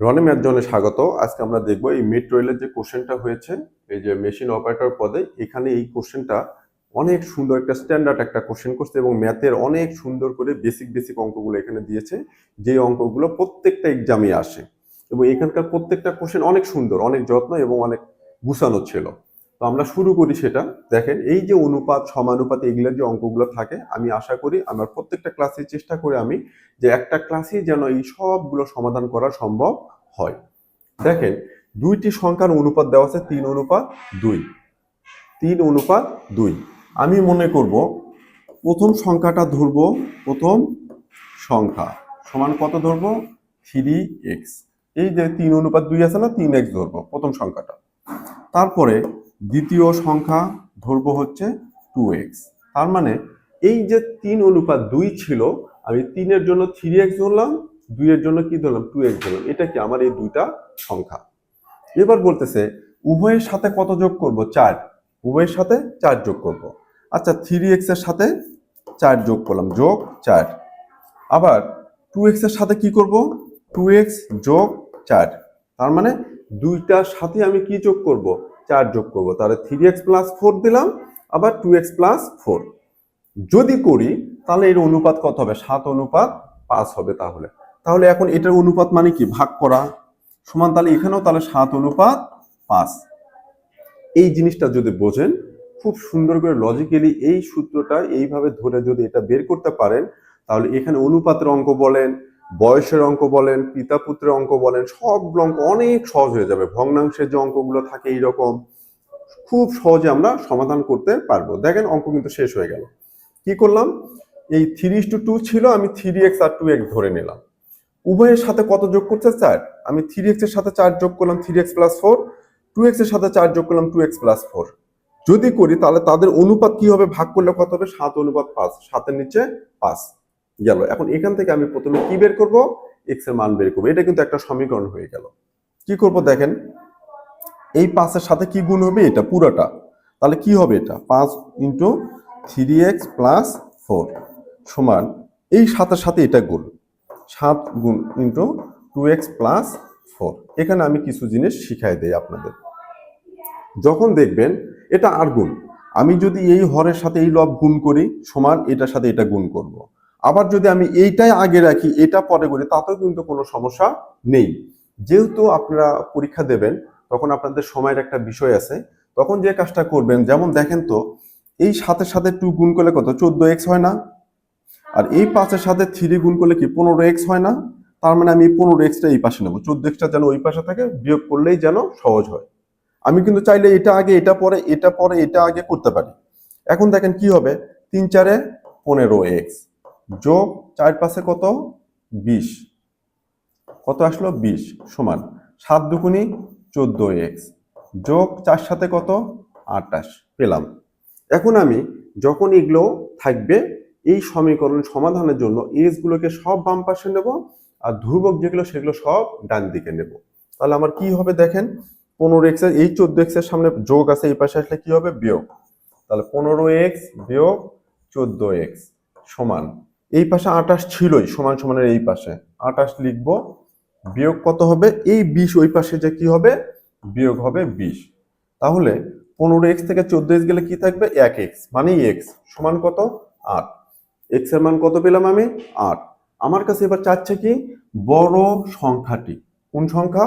রনি ম্যাথজনে স্বাগত। আজকে আমরা দেখব এই মেট্রো রেলের যে কোশ্চেনটা হয়েছে, এই যে মেশিন অপারেটর পদে, এখানে এই কোশ্চেনটা অনেক সুন্দর একটা স্ট্যান্ডার্ড একটা কোশ্চেন করছে এবং ম্যাথের অনেক সুন্দর করে বেসিক বেসিক অঙ্কগুলো এখানে দিয়েছে যে অঙ্কগুলো প্রত্যেকটা এক্সামে আসে। এবং এখানকার প্রত্যেকটা কোশ্চেন অনেক সুন্দর, অনেক যত্ন এবং অনেক গুছানো ছিল। তো আমরা শুরু করি সেটা। দেখেন, এই যে অনুপাত, সমানুপাত, এগুলোর যে অঙ্কগুলো থাকে, আমি আশা করি আমার প্রত্যেকটা ক্লাসে চেষ্টা করে আমি যে একটা ক্লাসেই যেন এই সবগুলো সমাধান করা সম্ভব হয়। দেখেন, দুইটি সংখ্যার অনুপাত দেওয়া আছে, তিন অনুপাত দুই। তিন অনুপাত দুই। আমি মনে করব, প্রথম সংখ্যাটা ধরবো, প্রথম সংখ্যা। সমান কত ধরবো? থ্রি এক্স এই যে তিন অনুপাত দুই আছে না, তিন এক্স ধরবো, প্রথম সংখ্যাটা। তারপরে দ্বিতীয় সংখ্যা ধরবো হচ্ছে টু এক্স তার মানে এই যে তিন অনুপাত দুই ছিল, আমি তিনের জন্য থ্রি এক্স ধরলাম, দুইয়ের জন্য কি ধরলাম? টু এক্স ধরলাম। এটা কি আমার এই দুইটা সংখ্যা? এবার বলতেছে, উভয়ের সাথে কত যোগ করব? চার। উভয়ের সাথে চার যোগ করব। আচ্ছা থ্রি এক্সের সাথে চার যোগ করলাম। যোগ চার। আবার টু এক্সের সাথে কি করব? টু এক্স যোগ চার। তার মানে দুইটার সাথে আমি কি যোগ করব? চার যোগ করব, তাহলে থ্রি এক্স প্লাস ফোর দিলাম, আবার টু এক্স প্লাস ফোর যদি করি, তাহলে এর অনুপাত কত হবে? সাত অনুপাত পাঁচ হবে তাহলে। তাহলে এখন এটার অনুপাত মানে কি? ভাগ করা। সমান তাহলে এখানেও তাহলে সাত অনুপাত পাঁচ। এই জিনিসটা যদি বোঝেন, খুব সুন্দর করে লজিক্যালি এই সূত্রটা এইভাবে ধরে যদি এটা বের করতে পারেন, তাহলে এখানে অনুপাতের অঙ্ক বলেন বয়সের অঙ্ক বলেন পিতা পুত্রের অঙ্ক বলেন, সব অঙ্ক অনেক সহজ হয়ে যাবে। ভগ্নাংশের যে অঙ্কগুলো থাকে এইরকম খুব সহজে আমরা সমাধান করতে পারব। দেখেন অঙ্ক কিন্তু শেষ হয়ে গেল। কি করলাম? এই থ্রি টু টু ছিল, আমি থ্রি এক্স আর টু এক্স ধরে নিলাম। উভয়ের সাথে কত যোগ করছে চার? আমি থ্রি এক্সের সাথে চার যোগ করলাম three X plus four two এক্সের সাথে চার যোগ করলাম টু এক্স প্লাস ফোর যদি করি, তাহলে তাদের অনুপাত কি হবে? ভাগ করলে কত হবে? সাত অনুপাত পাঁচ, সাতের নিচে পাঁচ। গেল। এখন এখান থেকে আমি প্রথমে কি বের করব? এক্সের মান বের করব। এটা কিন্তু একটা সমীকরণ হয়ে গেল। কি করব দেখেন? এই পাঁচের সাথে কি গুণ হবে? এটা পুরোটা। তাহলে কি হবে এটা? পাঁচ into three X plus four সমান এই সাতের সাথে এটা গুণ। সাত গুণ into two X plus four. এখানে আমি কিছু জিনিস শিখাই দেই আপনাদের। যখন দেখবেন এটা আর গুণ। আমি যদি এই হরের সাথে এই লব গুণ করি, সমান এটার সাথে এটা গুণ করব। আবার যদি আমি এইটাই আগে রাখি, এটা পরে করি, তাতেও কিন্তু কোনো সমস্যা নেই। যেহেতু আপনারা পরীক্ষা দেবেন, তখন আপনাদের সময়ের একটা বিষয় আছে। তখন যে কাজটা করবেন, যেমন দেখেন তো, এই সাথে সাথে টু গুণ করলে কত? চোদ্দ এক্স হয় না। আর এই পাঁচের সাথে থ্রি গুণ করলে কি? পনেরো এক্স হয় না। তার মানে আমি পনেরো এক্সটা এই পাশে নেব। চোদ্দ এক্সটা যেন ওই পাশে থাকে, বিয়োগ করলেই যেন সহজ হয়। আমি কিন্তু চাইলে এটা আগে, এটা পরে এটা পরে, এটা আগে করতে পারি। এখন দেখেন কি হবে? তিন চারে পনেরো এক্স যোগ চার পাশে কত? বিশ। কত আসলো? বিশ সমান সাত দুগুনি চোদ্দ এক্স। যোগ চার সাথে কত? আটাশ পেলাম। এখন আমি যখন এগুলো থাকবে, এই সমীকরণ সমাধানের জন্য এস গুলোকে সব বাম পাশে নেব আর ধ্রুবক যেগুলো সেগুলো সব ডান দিকে নেব। তাহলে আমার কি হবে দেখেন? পনেরো এক্সের, এই চোদ্দ এক্সের সামনে যোগ আছে, এই পাশে আসলে কি হবে? বিয়োগ। তাহলে পনেরো এক্স বিয়োগ চোদ্দ এক্স সমান এই পাশে আটাশ ছিলই, সমান সমানের এই পাশে। আটাশ লিখব, বিয়োগ কত হবে? এই বিশ, ওই পাশে যে কি হবে? বিয়োগ হবে বিশ। তাহলে পনেরো এক্স থেকে চোদ্দ এক্স গেলে কি থাকবে? এক এক্স মানে এক্স। সমান কত? আট। এক্সের মান কত পেলাম আমি? আট। আমার কাছে এবার চাচ্ছে কি? বড় সংখ্যাটি। কোন সংখ্যা?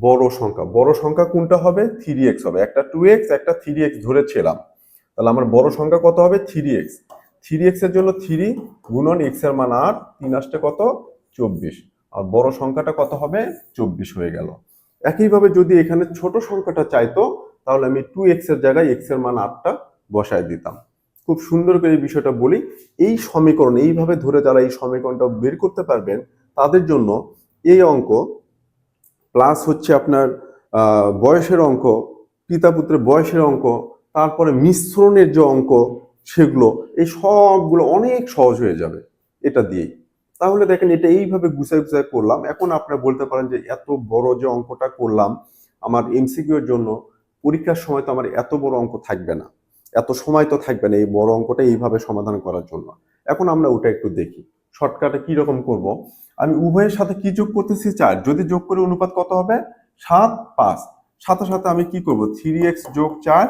বড় সংখ্যা। বড় সংখ্যা কোনটা হবে? থ্রি এক্স হবে। একটা টু এক্স, একটা থ্রি এক্স ধরেছিলাম তাহলে আমার বড় সংখ্যা কত হবে? Three x. থ্রি এক্সের জন্য থ্রি গুণন এক্সের মান আট, তিন আসতে কত? চব্বিশ। আর বড় সংখ্যাটা কত হবে? চব্বিশ হয়ে গেল। একইভাবে যদি এখানে ছোট সংখ্যাটা চাইতো, তাহলে আমি টু এক্সের জায়গায় এক্সের মান আটটা বসায় দিতাম। খুব সুন্দর করে এই বিষয়টা বলি। এই সমীকরণ, এইভাবে ধরে যারা এই সমীকরণটা বের করতে পারবেন, তাদের জন্য এই অঙ্ক প্লাস হচ্ছে আপনার বয়সের অঙ্ক, পিতা পুত্রের বয়সের অঙ্ক, তারপরে মিশ্রণের যে অঙ্ক সেগুলো, এই সবগুলো অনেক সহজ হয়ে যাবে এটা দিয়েই। তাহলে দেখেন এটা এইভাবে গুছাই গুছাই করলাম। এখন আপনারা বলতে পারেন যে এত বড় যে অঙ্কটা করলাম, আমার এমসিকিউ এর জন্য পরীক্ষার সময় তো আমার এত বড় অঙ্ক থাকবে না। এত সময় তো থাকবে না এই বড় অঙ্কটা এইভাবে সমাধান করার জন্য। এখন আমরা ওটা একটু দেখি, শর্টকাটে কি রকম করব? আমি উভয়ের সাথে কি যোগ করতেছি? চার। যদি যোগ করে অনুপাত কত হবে? সাত, পাঁচ। সাথে সাথে আমি কি করব? থ্রি এক্স যোগ চার,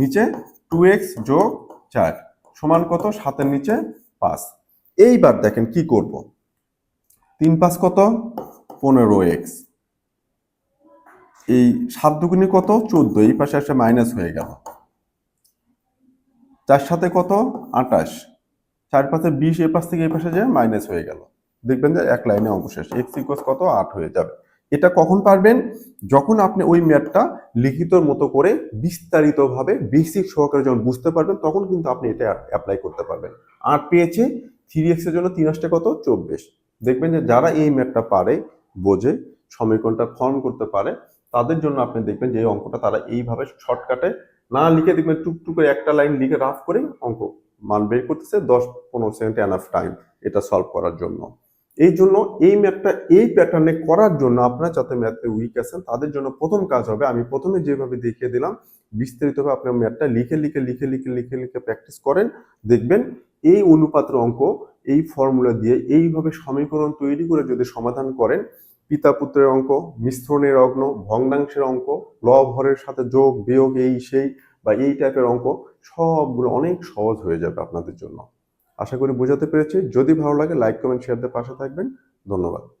নিচে টু এক্স যোগ চার সমান কত? সাতের নিচে পাঁচ। এইবার দেখেন কি করব। তিন পাঁচ কত? পনেরো এক্স। এই সাত দুগুণে কত? চোদ্দ। এই পাশে আসে মাইনাস হয়ে গেল। চার সাথে কত? আটাশ চার পাশে বিশ এ পাশ থেকে এই পাশে যে মাইনাস হয়ে গেল। দেখবেন যে এক লাইনে অঙ্ক শেষ এক্স ইকোয়াস কত? আট হয়ে যাবে। এটা কখন পারবেন? যখন আপনি ওই ম্যাথটা লিখিতর মতো করে বিস্তারিতভাবে বেসিক সহকারে যখন বুঝতে পারবেন, তখন কিন্তু আপনি এটা অ্যাপ্লাই করতে পারবেন। আর পেয়েছে থ্রি এক্সের জন্য তিন আসতে কত? চব্বিশ। দেখবেন যে যারা এই ম্যাথটা পারে, বোঝে, সমীকরণটা ফর্ম করতে পারে, তাদের জন্য আপনি দেখবেন যে এই অঙ্কটা তারা এইভাবে শর্টকাটে না লিখে দেখবেন টুকটুক করে একটা লাইন লিখে রাফ করে অঙ্ক মান বের করতেছে, দশ, পনেরো সেকেন্ড এনাফ টাইম এটা সলভ করার জন্য। এই জন্য এই ম্যাথটা, এই প্যাটার্নে করার জন্য আপনারা যাতে ম্যাথে উইক আছেন, তাদের জন্য প্রথম কাজ হবে, আমি প্রথমে যেভাবে দেখিয়ে দিলাম, বিস্তারিতভাবে আপনার ম্যাথটা লিখে লিখে লিখে লিখে লিখে লিখে প্র্যাকটিস করেন, দেখবেন এই অনুপাতের অঙ্ক, এই ফর্মুলা দিয়ে এইভাবে সমীকরণ তৈরি করে যদি সমাধান করেন পিতা পুত্রের অঙ্ক, মিশ্রণের অগ্ন, ভগ্নাংশের অঙ্ক লব হরের সাথে যোগ, বিয়োগ, এই, সেই বা এই টাইপের অঙ্ক, সবগুলো অনেক সহজ হয়ে যাবে আপনাদের জন্য। আশা করি বোঝাতে পেরেছি। যদি ভালো লাগে লাইক কমেন্ট শেয়ার দিয়ে পাশে থাকবেন। ধন্যবাদ।